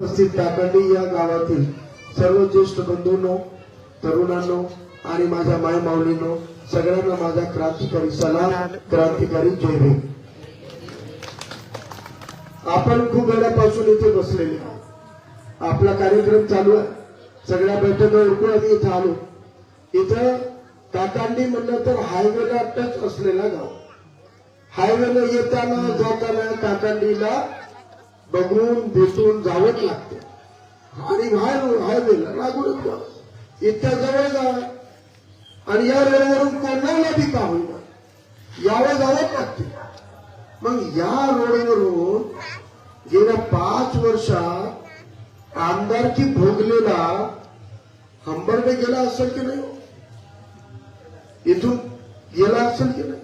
उपस्थित टाकंडी या गावातील सर्व ज्येष्ठ बंधूंनो तरुणांनो आणि माझ्या माय माऊलींनो सगळ्यांना माझा क्रांतिकारी सलाम क्रांतिकारी जय भीम. आपण खूप वेळापासून इथे बसलेले आहोत. आपला कार्यक्रम चालू आहे. सगळ्या बैठका उरकून आम्ही इथं आलो. इथं काकांनी म्हणलं तर हायवेला टच असलेला गाव. हायवेला येताना जाताना काकांडीला बघून भेटून जावंच लागते. आणि बाहेर हायवेला लागूनच गाव इतक्या जवळ जा. आणि या रोडवरून कोणाला बी का होईना यावं जावंच लागते. मग या रोडवरून गेल्या पाच वर्षात आमदारकी भोगलेला हंबर्डे गेला असेल की नाही? इथून गेला असेल की नाही?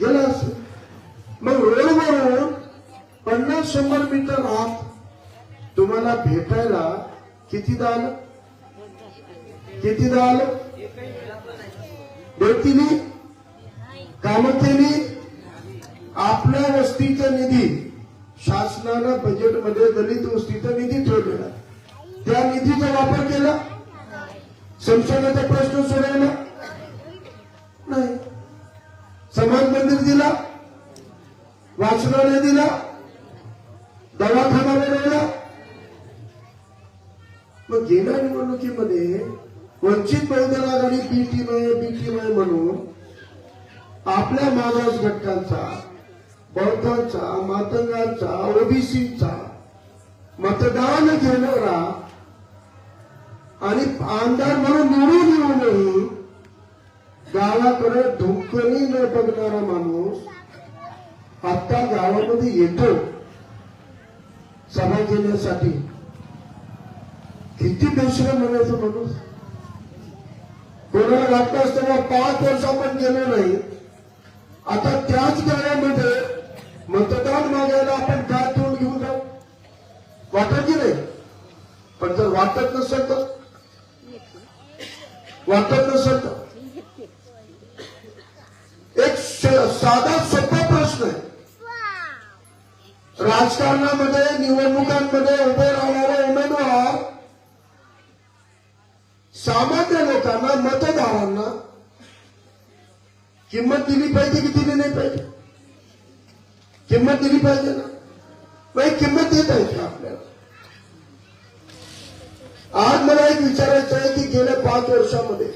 गेला असेल. मग रोडवरून पन्नास शंभर मीटर आत तुम्हाला भेटायला कितीदा आलं कितीदा आलं व्यक्तीने कामं केली आपल्या वस्तीचा निधी शासनानं बजेटमध्ये दलित वस्तीचा निधी ठेवलेला. त्या निधीचा वापर केला? संशोधनाचा प्रश्न सोडवला? नाही. समाज मंदिर दिला? वाचनालय दिला? दवाखाना बनवला मग गेल्या निवडणुकीमध्ये वंचित बहुजन आघाडी बी टीमय बी टीमय म्हणून आपल्या मागास घटकांचा बौद्धांचा मातंगांचा ओबीसीचा मतदान घेणारा आणि आमदार म्हणून निवडून येऊनही गावाकडे ढुंकणी न बघणारा माणूस आता गावामध्ये येतो. सभा घेण्यासाठी. किती बेशरम म्हणायचं माणूस? कोणाला वाटलं असताना पाच वर्ष आपण गेलो नाही. आता त्याच गावामध्ये मतदान मागायला आपण काय तोंड घेऊन जाऊ? वाटत की नाही? पण जर वाटत नसेल तर? वाटत नसेल तर? एक साधा सोपा प्रश्न आहे राजकारणामध्ये निवडणुकांमध्ये उभे राहणारे उमेदवार सामान्य लोकांना मतदारांना किंमत दिली पाहिजे की दिली नाही पाहिजे? किंमत दिली पाहिजे ना? मग किंमत देत आहे का आपल्याला. आज मला एक विचारायचं आहे की गेल्या पाच वर्षामध्ये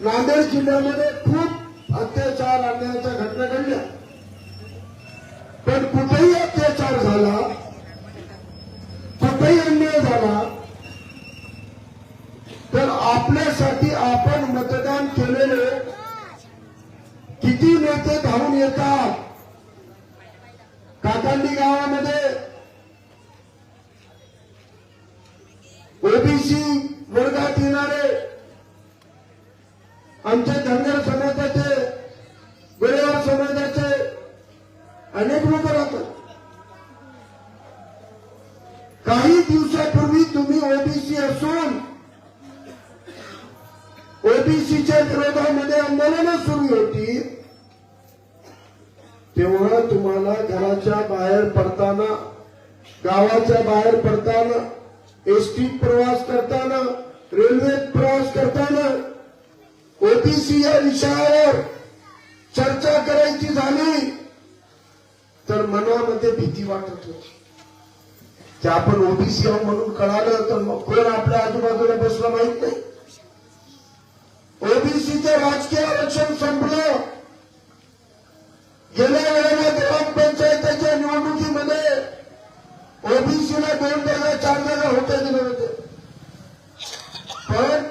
नांदेड जिल्ह्यामध्ये खूप अत्याचार अन्यायाच्या घटना घडल्या. पण कुठेही अत्याचार झाला कुठेही अन्याय झाला तर आपल्यासाठी आपण मतदान केलेले किती नेते धावून येतात? काकांडी गावामध्ये ओबीसी गावाच्या बाहेर पडताना एसटीत प्रवास करताना रेल्वेत प्रवास करताना ओबीसी या विषयावर चर्चा करायची झाली तर मनामध्ये भीती वाटत होती. ते आपण ओबीसी आहोत म्हणून कळालं तर मग कोण आपल्या आजूबाजूला बसलं माहीत नाही. ओबीसीचं राजकीय आरक्षण संपलं. गेल्या वेळेला ओबीसीला दोन जागा चार जागा होत्या दिल्या होत्या पण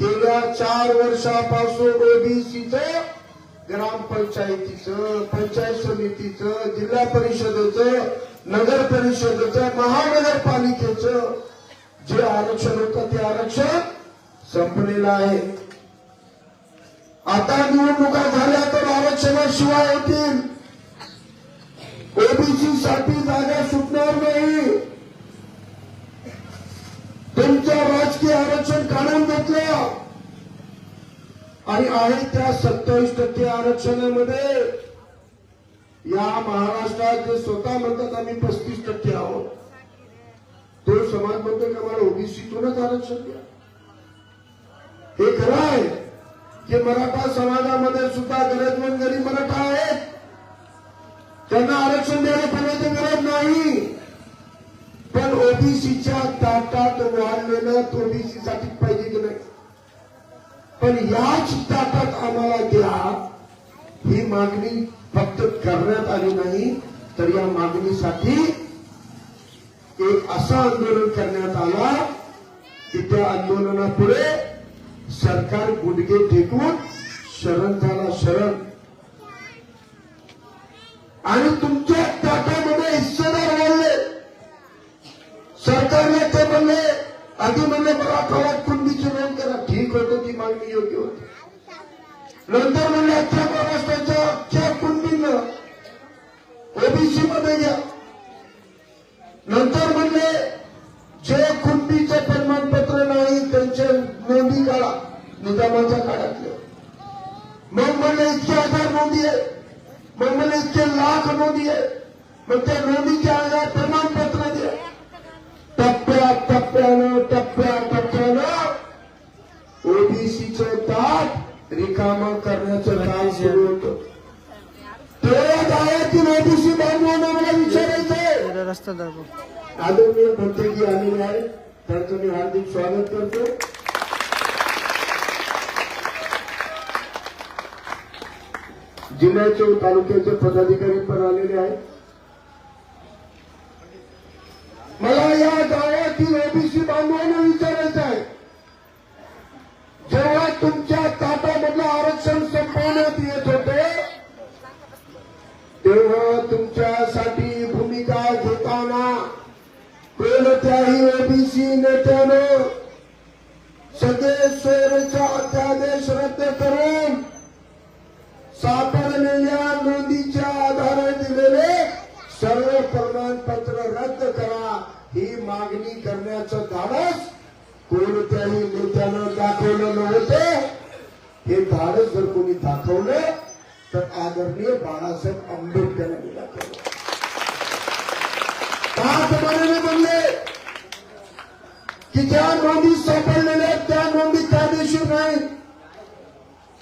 गेल्या चार वर्षापासून ओबीसीचं ग्रामपंचायतीचं पंचायत समितीचं जिल्हा परिषदेचं नगर परिषदेचं महानगरपालिकेचं जे आरक्षण होतं ते आरक्षण संपलेलं आहे. आता निवडणुका झाल्या तर आरक्षणाशिवाय होतील ओबीसी साठी जागा सुटणार नाही. तुमचं राजकीय आरक्षण काढून घेतलं. आणि आहे त्या सत्तावीस टक्के आरक्षणामध्ये. या महाराष्ट्रात जे स्वतः म्हणतात आम्ही पस्तीस टक्के आहोत. तो समाज म्हणतो की आम्हाला ओबीसीतूनच आरक्षण द्या. हे खरं आहे की मराठा समाजामध्ये सुद्धा गरजमंद गरीब मराठा आहेत. त्यांना आरक्षण द्यायला कोणाची गरज नाही. पण ओबीसीच्या ताटात वाढलेलं ओबीसी साठी पाहिजे की नाही? पण याच ताटात आम्हाला द्या. ही मागणी फक्त करण्यात आली नाही तर या मागणीसाठी एक असं आंदोलन करण्यात आला की त्या आंदोलनापुढे सरकार गुडघे टेकून शरण झाला शरण. आणि तुमच्या ताटामध्ये हिस्सेदार वाढले सरकारने ते म्हणले आधी म्हणले मराठवाड्यात कुंडीची नोंद करा. ठीक होतं ती मागणी योग्य होती. नंतर म्हणले अख्ख्या महाराष्ट्राच्या अख्ख्या कुंडीनं ओबीसी मध्ये घ्या. नंतर म्हणले जे कुंडीचे प्रमाणपत्र नाही त्यांच्या नोंदी काढा. निजामाच्या काळातले. मग म्हणले इतके हजार नोंदी आहे मग म्हणले इतके लाख नोंदी आहे मग त्या नोंदीच्या आधार प्रमाणपत्र द्या टप्प्या टप्प्यानं टप्प्या टप्प्यानं ओबीसीचं ताट रिकाम करण्याचं काम सुरू। होतं। तेवढ्या गावातील ओबीसी बांधवांना मला विचारायचंय रस्ता दाखव आदरणीय मंत्रीजी आलेले आहेत त्यांचं मी हार्दिक स्वागत करतो जिल्ह्याचे व तालुक्याचे पदाधिकारी पण आलेले आहेत. मला या गावातील की ज्या नोंदी सापडलेल्या त्या नोंदी कायदेशीर नाही.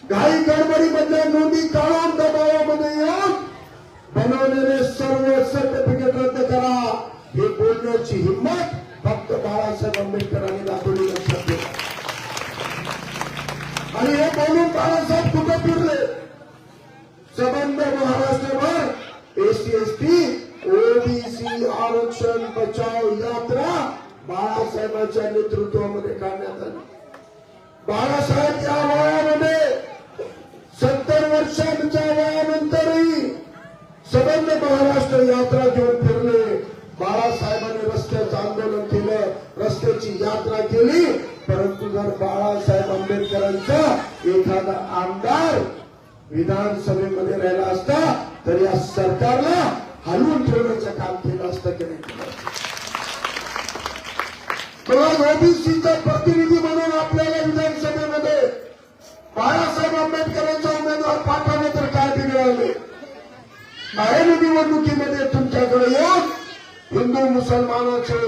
घाई गडबडीमधल्या नोंदी काढून दबावामध्ये येऊन बनवलेले सर्व सर्टिफिकेट रद्द करा. हे बोलण्याची हिंमत फक्त बाळासाहेब आंबेडकरांनी दाखवली लक्षात ठेवा आणि हे बोलून बाळासाहेब कुठे फिरले? संबंध महाराष्ट्रभर. एसटी एसटी ओबीसी आरक्षण बचाव यात्रा बाळासाहेबांच्या नेतृत्वामध्ये काढण्यात आली. बाळासाहेब या वयामध्ये सत्तर वर्षांच्या वयानंतरही सबंध महाराष्ट्र यात्रा घेऊन फिरले. बाळासाहेबांनी रस्त्याचं आंदोलन केलं रस्त्याची यात्रा केली. परंतु जर बाळासाहेब आंबेडकरांचा एखादा आमदार विधानसभेमध्ये राहिला असता तर या सरकारला हलवून ठेवण्याचं काम केलं असतं की नाही? केलं ओबीसीचा प्रतिनिधी म्हणून आपल्याला विधानसभेमध्ये बाळासाहेब आंबेडकरांचा उमेदवार पाठवले तर काय बिघडवले बाहेर निवडणुकीमध्ये तुमच्याकडे येऊन हिंदू मुसलमानाचे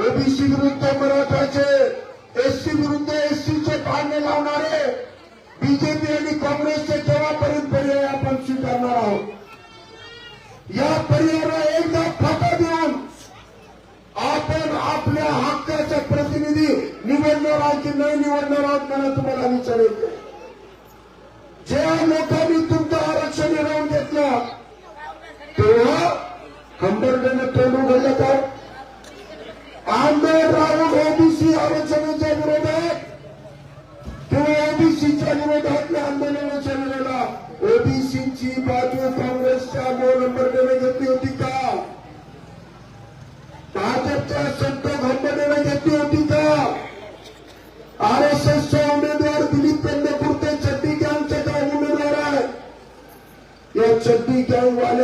ओबीसी विरुद्ध मराठाचे एससी विरुद्ध एससीचे भांडणे लावणारे बीजेपी आणि काँग्रेसचे केव्हापर्यंत पर्याय आपण स्वीकारणार आहोत? या पर्यायाला एकदा फाटा आपण आपल्या हक्काचे प्रतिनिधी निवडणार आहोत की नाही निवडणार आहोत मला तुम्हाला विचारेल ज्या लोकांनी तुमचं आरक्षण हिरावून घेतलं तेव्हा हंबर्डेने तोंड उघडलं का आमदार राहून ओबीसी आरक्षणाच्या विरोधात किंवा ओबीसीच्या विरोधात आंदोलनाच्या चाललेला ओबीसीची बाजू काँग्रेसच्या दोन नंबरने घेतली होती. का संत घंबनेने घेतली होती का? आर एस एसचा उमेदवार दिलीप चड्डी गँगचे काय उमेदवार या चड्डी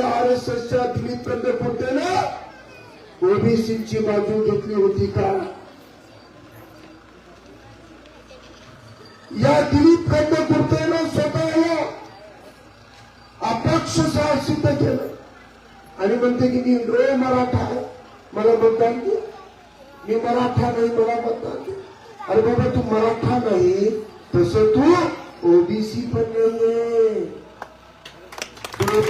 आर एस एसच्या दिलीप कंदपुरतेनं ओबीसीची बाजू घेतली होती का? या दिलीप कंदपुरतेनं स्वतःला अपक्ष सिद्ध केलं. आणि म्हणते की मी रो मराठा आहे. मला मतदान मी मराठा नाही मला म्हणतात अरे बाबा तू मराठा नाही तस तू ओबीसी पण नाहीये. तू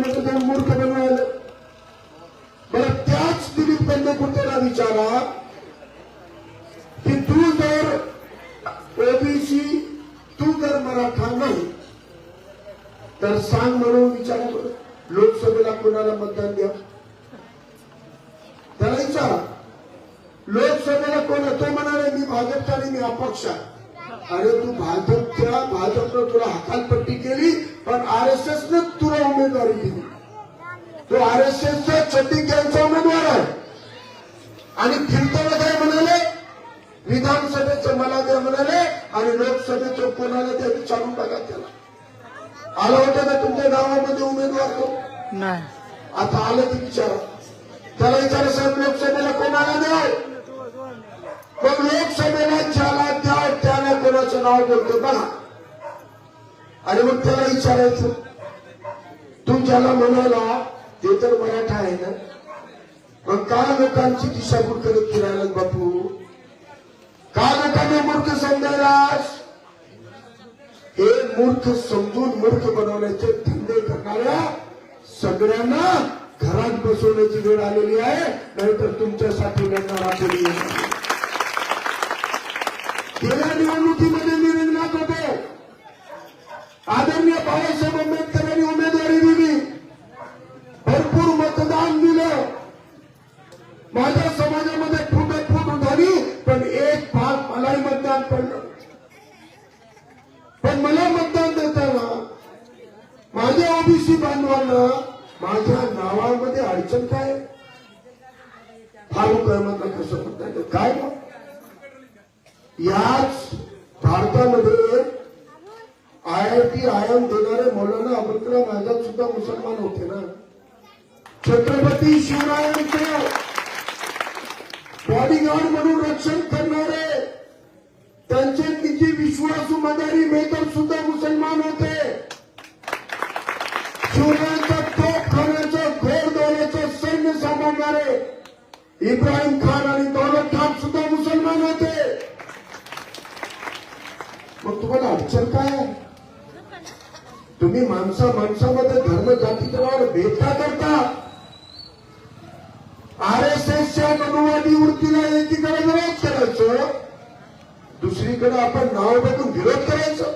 मतदान मूर्ख बनवायला. बरं त्याच दिलीप बंडकुटेला विचारा की तू जर ओबीसी तू जर मराठा नाही तर सांग म्हणून विचारा लोकसभेला कोणाला मतदान द्या त्याला विचारा लोकसभेला कोण तो म्हणाले? मी भाजपचा आणि मी अपक्ष. आहे. अरे तू भाजपच्या भाजपनं तुला हकालपट्टी केली पण आर एस एस न तुला उमेदवारी दिली. तो आर एस एसचा छत्तीस गँगचा उमेदवार आहे. आणि फिरताना काय म्हणाले विधानसभेचं मला द्या म्हणाले आणि लोकसभेचं कोणाला द्या विचारून बघा त्याला. आलं होतं का तुमच्या गावामध्ये उमेदवार तो? नाही. आता आलं की विचारा. त्याला विचारा साहेब लोकसभेला कोणाला द्याव? पण लोकसभेला ज्याला द्याव त्याला कोणाचं नाव बोलतो बघा. आणि मग त्याला विचारायचं तू ज्याला म्हणाला ते तर मराठा आहे ना? मग का लोकांची दिशाभूल करत फिरायला बापू? का लोकांना मूर्ख समजायलास हे मूर्ख समजून मूर्ख बनवण्याचे धंदे करणाऱ्या सगळ्यांना घरात बसवण्याची वेळ आलेली आहे. नाहीतर तुमच्यासाठी लढणारा कोणी आहे. गेल्या निवडणुकीमध्ये मी रिंगणात होतो आदरणीय बाबासाहेब आंबेडकरांनी उमेदवारी दिली. भरपूर मतदान दिलं. माझ्या समाजामध्ये फुट फूट झाली पण एक भाग मलाही मतदान पडलं. पण मला मतदान देताना माझ्या ओबीसी बांधवांना माझ्या नावामध्ये अडचण काय? फारुक अहमदला कसं म्हणता येतं काय मग? याच भारतामध्ये I I T I M देणारे मौलाना अबुल कलाम आझाद सुद्धा मुसलमान होते ना? छत्रपती शिवरायांचे बॉडीगार्ड म्हणून रक्षण करणारे त्यांचे तिची विश्वासू मदारी मेहतर सुद्धा मुसलमान होते. शिवरायांचा तोप खाण्याचं घोर दौल्याचं सैन्य सांभाळणारे इब्राहिम खान आणि दौलत खान सुद्धा मुसलमान होते मग तुम्हाला अडचण काय आहे? तुम्ही माणसा माणसामध्ये धर्म जातीच्या नावावर भेद का करता आर एस एसच्या मनुवादी वृत्तीला एकीकडे विरोध करायचं दुसरीकडे आपण नाव बघून विरोध करायचं.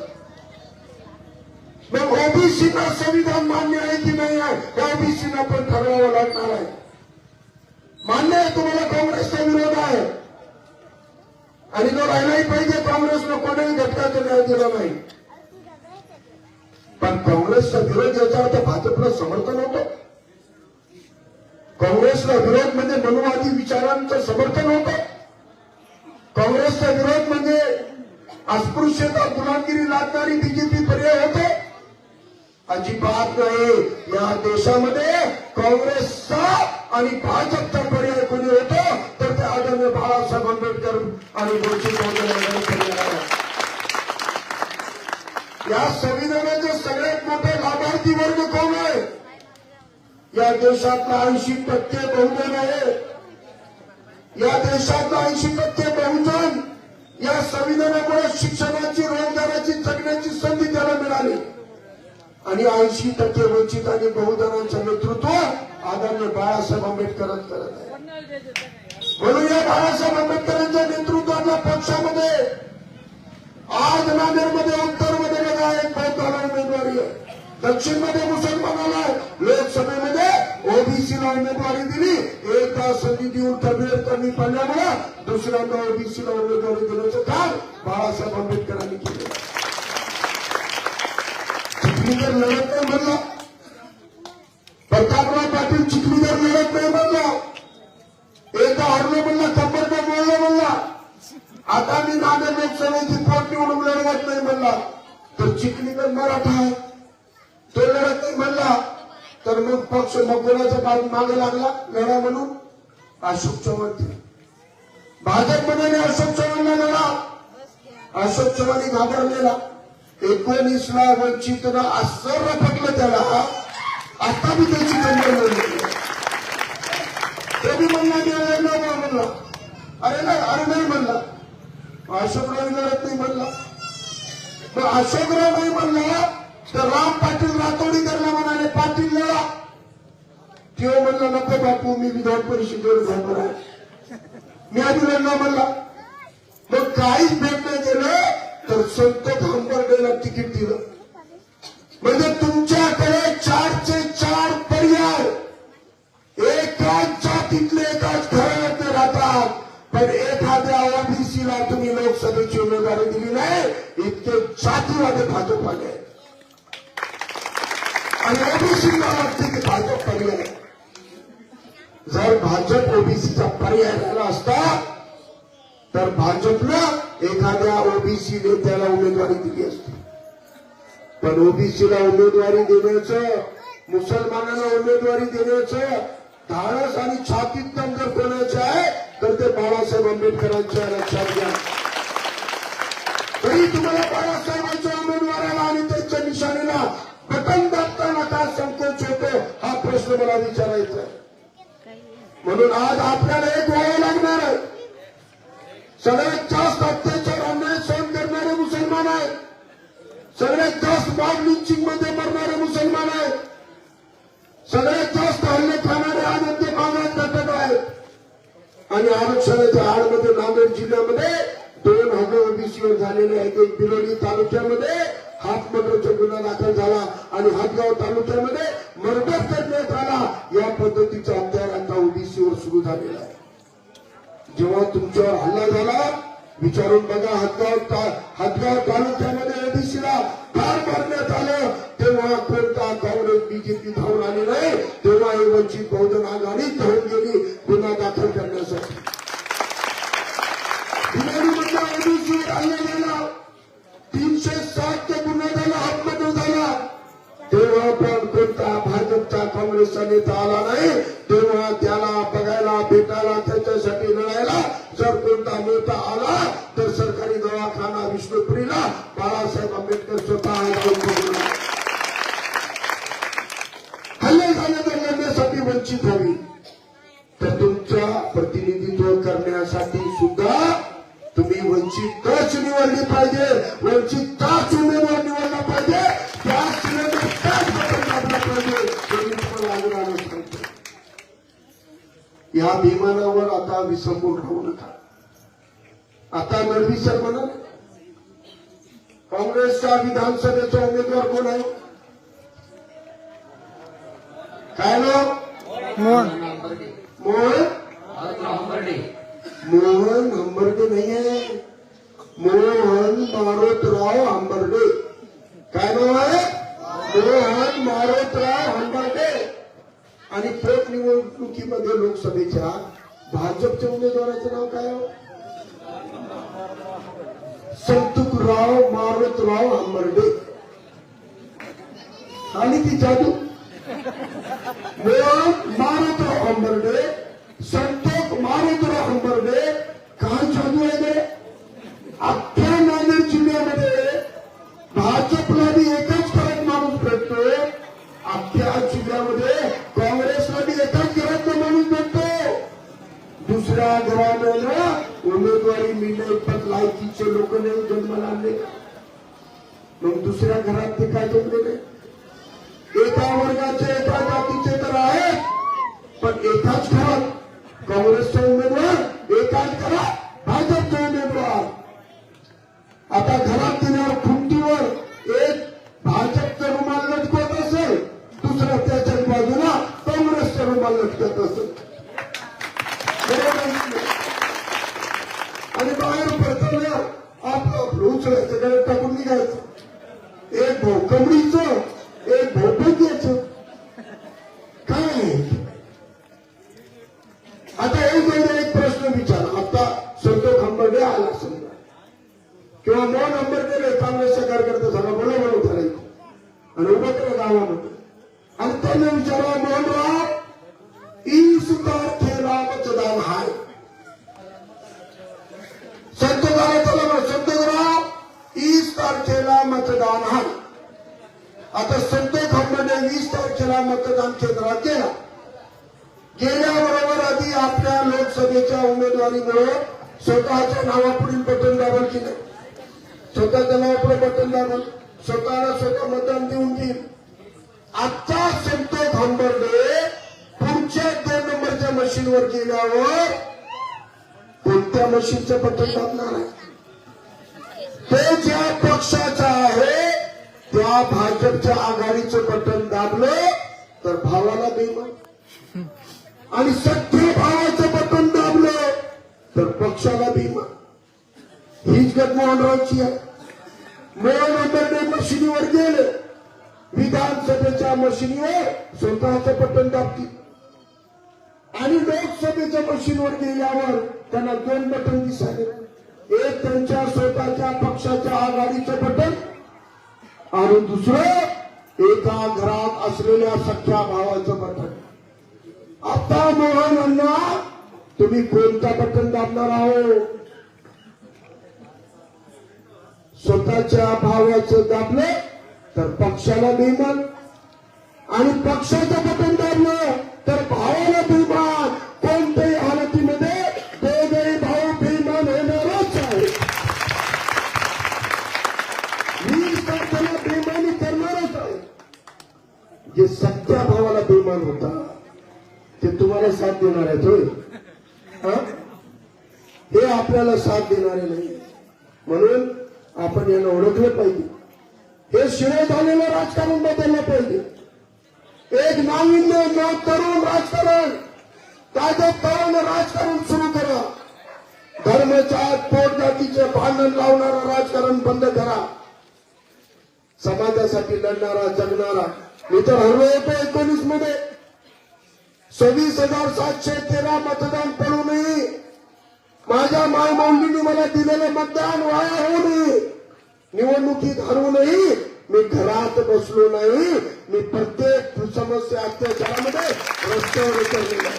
मग ओबीसीना संविधान मान्य आहे की नाही आहे? ओबीसीना पण ठरवावं लागणार आहे. मान्य आहे तुम्हाला काँग्रेसचा विरोध आहे. आणि तो राहिलाही पाहिजे काँग्रेसनं कोणाही घटकाचं न्याय दिला नाही. पण काँग्रेसचा विरोध याचा अर्थ भाजपला समर्थन होतं. काँग्रेसला विरोध म्हणजे मनुवादी विचारांचं समर्थन होतं. काँग्रेसचा विरोध म्हणजे अस्पृश्यता गुलामगिरी लादणारी बीजेपी पर्याय होते. अजिबात नाही. या देशामध्ये काँग्रेसचा आणि भाजपचा पर्याय कोणी होतो तर ते आदरणीय बाळासाहेब आंबेडकर आणि वंचित या संविधानाचे सगळ्यात मोठे लाभार्थी वर्ग कोण आहे? या देशातला ऐंशी टक्के बहुजन आहे. या देशातला ऐंशी टक्के बहुजन या संविधानामुळे शिक्षणाची रोजगाराची जगण्याची संधी त्याला मिळाली. आणि ऐंशी टक्के वंचित आणि बहुजनांचं नेतृत्व आदरणीय बाळासाहेब आंबेडकरच करत आहे. म्हणून या बाळासाहेब आंबेडकरांच्या नेतृत्वाच्या पक्षामध्ये. आज नांदेडमध्ये उत्तरमध्ये बघा एक बौद्धाला उमेदवारी. आहे दक्षिणमध्ये मुसलमानाला लोकसभेमध्ये ओबीसीला उमेदवारी दिली. एक तास संधी देऊन तब्येत कमी पडल्यामुळे दुसऱ्यांदा ओबीसीला उमेदवारी देण्याचं काम बाळासाहेब आंबेडकरांनी केलं. चिखलीकर लढत नाही म्हणला तर मराठा आहे. तो लढत नाही म्हणला तर मग पक्ष मग कोणाच्या बाजू मागे लागला लढा म्हणून अशोक चव्हाण भाजप म्हणाले अशोक चव्हाणला लढा. अशोक चव्हाणी घाबरलेला. एकोणीसला वंचितनं आश्चर्य रपटलं त्याला. आता बी त्याची कंबर ते बी म्हणला मी नाही म्हणला. अरे नाही अरे नाही म्हणला. अशोक लढत नाही म्हणला. तर अशोकराव नाही म्हणला तर राम पाटील रातोडीकरला म्हणाले पाटील लढा. तेव्हा म्हणला नको बापू मी विधान परिषदेवर जाणार आहे. मी आधी म्हणला. मग काहीच भेट नाही गेलं तर संत खांबर्डेला तिकीट दिलं. म्हणजे तुमच्याकडे चारचे चार जातीवादी भाजप आले आणि ओबीसीला वाटते की भाजप पर्याय जर भाजप ओबीसीचा पर्याय राहिला असता तर भाजपनं एखाद्या ओबीसी नेत्याला उमेदवारी दिली असती. पण ओबीसीला उमेदवारी देण्याचं मुसलमानांना उमेदवारी देण्याचं धाडस आणि छातीत जर कोणाचं आहे तर ते बाळासाहेब आंबेडकरांच्या लक्षात घ्या तरी तुम्हाला बाळासाहेबांच्या उमेदवाराला आणि त्यांच्या निशाणीला बटन दाबताना का संकोच होतो हा प्रश्न मला विचारायचा म्हणून आज आपल्याला एक व्हावं लागणार आहे. सगळ्यात जास्त अत्याचार अन्याय सहन करणारे मुसलमान आहेत. सगळ्यात जास्त बाग लिंचिंगमध्ये मरणारे मुसलमान आहेत. सगळ्यात जास्त हल्ले खाणारे आनंद मागात घटक आहेत. आणि आरक्षणाच्या आडमध्ये नांदेड जिल्ह्यामध्ये दोन हजार ओबीसीवर झालेले आहेत एक बिलोली तालुक्यामध्ये हातमर्डरचा गुन्हा दाखल झाला आणि हातगाव तालुक्यामध्ये मर्डर करण्यात आला. या पद्धतीचा अत्याचार आता ओबीसीवर सुरू झालेला आहे. जेव्हा तुमच्यावर हल्ला झाला विचारून बघा हातगाव हातगाव तालुक्यामध्ये ओबीसीला ठार मारण्यात आलं. तेव्हा कोणता काँग्रेस बीजेपी धावून आली नाही. तेव्हा ही वंचित बहुजन आघाडी धावून गेली. गुन्हा दाखल करण्यासाठी. हल्ला झाला तीनशे सात गुन्हा झाला आत्महत्या झाला तेव्हा पण कोणता भाजपचा काँग्रेसचा नेता आला नाही तेव्हा त्याला बघायला भेटायला त्याच्यासाठी लढायला जर कोणता नेता आला. तर सरकारी दवाखाना विष्णुपुरीला बाळासाहेब आंबेडकर स्वतः मोहन मारोतराव हंबर्डे. काय नाव आहे? मोहन मारोतराव हंबर्डे. आणि पोटनिवडणुकीमध्ये लोकसभेच्या भाजपच्या उमेदवाराचं नाव काय हो? संतुकराव मारोतराव हंबर्डे. आणि ती जादू? मोहन मारुतराव हंबर्डे संत दुसऱ्या घराला उमेदवारी मिळण्याइतपत लायकीचे लोक नाही जन्माला आणले मग दुसऱ्या घरात ते काय जमलेले? एका वर्गाचे एका जातीचे तर आहेत पण एकाच घरात काँग्रेसचा उमेदवार एकाच घरात भाजपचा उमेदवार. आता घरात दिल्यावर खुंटीवर एक भाजपचा रुमाल लटकवत असेल दुसरा त्याच्याच बाजूला काँग्रेसचा रुमाल लटकत असेल बरोबर आहे की नाही? आणि बाहेर पडताना आपलं आपलं उचलायचं गळ्यात टाकून निघायचं. एक भाऊ एक भाऊ काय आता एक वेळेला एक प्रश्न विचार. आता संतोष खंबर्डे आला समजा. किंवा मोहन अंबेडकर काँग्रेसचा कार्यकर्ता झाला बोला बोला उठाला इथे आणि उभं केलं गावामध्ये. आणि त्यांना विचारा मोहनराव ई तारखेला मतदान गावाला आता संतोष खांबने वीस तारखेला मतदान केंद्रात गेला. गेल्याबरोबर आधी आपल्या लोकसभेच्या उमेदवारीमुळे स्वतःच्या नावापुढील बटन दाबल केलं. स्वतःच्या नावापुढे बटन दाबल स्वतःला स्वतः मतदान देऊन देईल आजचा संतोष खांबर्डे पुढच्या दोन नंबरच्या मशीनवर गेल्यावर कोणत्या मशीनचं बटन दाबणार आहे? ते ज्या पक्षाचा त्या भाजपच्या आघाडीचं बटन दाबलं तर भावाला बेमान आणि सख्या भावाचं बटन दाबलं तर पक्षाला बेमान हीच जगमोहनरावची आहे. मोहन मशिनीवर गेले. विधानसभेच्या मशिनीवर स्वतःचं बटन दाबतील. आणि लोकसभेच्या मशीनवर गेल्यावर त्यांना दोन बटन दिसाले एक त्यांच्या स्वतःच्या पक्षाच्या आघाडीचं बटन आणि दुसरं एका घरात असलेल्या सख्या भावाचं बटन आता मोहन अण्णा तुम्ही कोणता बटन दाबणार आहो स्वतःच्या भावाचं दाबलं तर पक्षाला बेमान. आणि पक्षाचं बटन दाबलं तर भावाला भावाला होता ते तुम्हाला साथ देणार आहेत होय. हे? आपल्याला साथ देणारे नाही. म्हणून आपण यांना ओळखलं पाहिजे. हे शिवाय झालेलं राजकारण बदललं पाहिजे. एक नाविन्य न तरुण राजकारण. ताजं तरुण राजकारण सुरू करा. धर्मच्या पोट जातीचे भांडण लावणारा राजकारण बंद करा. समाजासाठी लढणारा जगणारा मी तर हरलो होतो एकोणीसमध्ये सव्वीस हजार सातशे तेरा मतदान पडूनही माझ्या मायमौलीने मला दिलेलं मतदान वाया होऊ नये. निवडणुकीत हरवूनही मी घरात बसलो नाही. मी प्रत्येक समस्या अत्याचारामध्ये रस्त्यावर उतरलेलो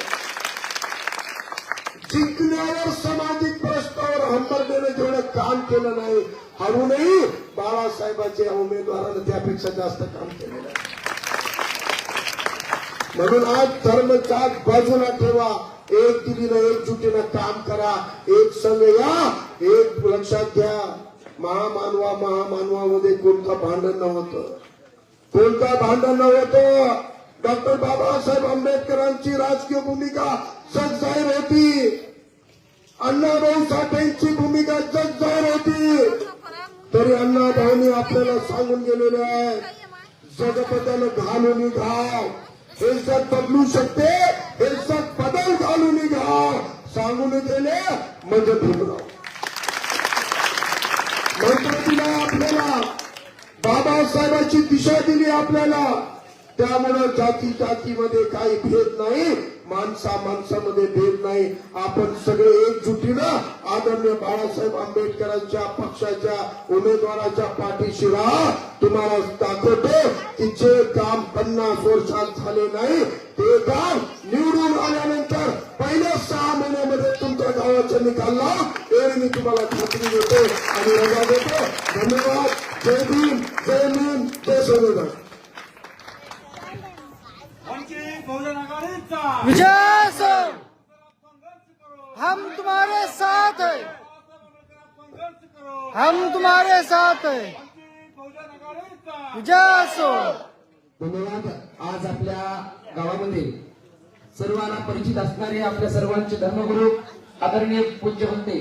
जिंकण्यावर सामाजिक प्रश्नावर हंबरदेणं जेवढं काम केलं नाही हरूनही बाळासाहेबांच्या उमेदवारानं त्यापेक्षा जास्त काम केलेलं आहे. म्हणून आज धर्मचाच बाजूला ठेवा. एक दिलीनं एकजुटीनं काम करा. एक संघ या एक लक्षात घ्या. महामानवा महामानवामध्ये कोणता भांडण नव्हतं. कोणता भांडण नव्हतं? डॉक्टर बाबासाहेब आंबेडकरांची राजकीय भूमिका जग जाहीर होती. अण्णाभाऊ साठेंची भूमिका जगजाहीर होती. तरी अण्णाभाऊनी आपल्याला सांगून गेलेले आहे जगबदल घालून घाव हे बदलू शकते हे जग बदल घालून घ्या सांगून गेले म्हणजे भीमराव. मंत्र दिला आपल्याला बाबासाहेबांची दिशा दिली आपल्याला. त्यामुळं जाती जातीमध्ये काही भेद नाही माणसा माणसामध्ये भेद नाही. आपण सगळे एकजुटीनं आदरणीय बाळासाहेब आंबेडकरांच्या पक्षाच्या उमेदवाराच्या पाठीशी राहा तुम्हाला दाखवतो की जे काम पन्नास वर्षात झाले नाही ते काम निवडून आल्यानंतर पहिल्या सहा महिन्यामध्ये तुमच्या गावाचा निकाल लाव. एवढी मी तुम्हाला खात्री देतो आणि रजा देतो. धन्यवाद. जय भीम. जय भीम. जय सोनेदार वंचित विजय असो हम तुम्हारे साथ हैं। हम तुम्हारे साथ हैं। विजय असो धन्यवाद. आज आपल्या गावामध्ये सर्वांना परिचित असणारे आपल्या सर्वांचे धर्मगुरू आदरणीय पूज्य होते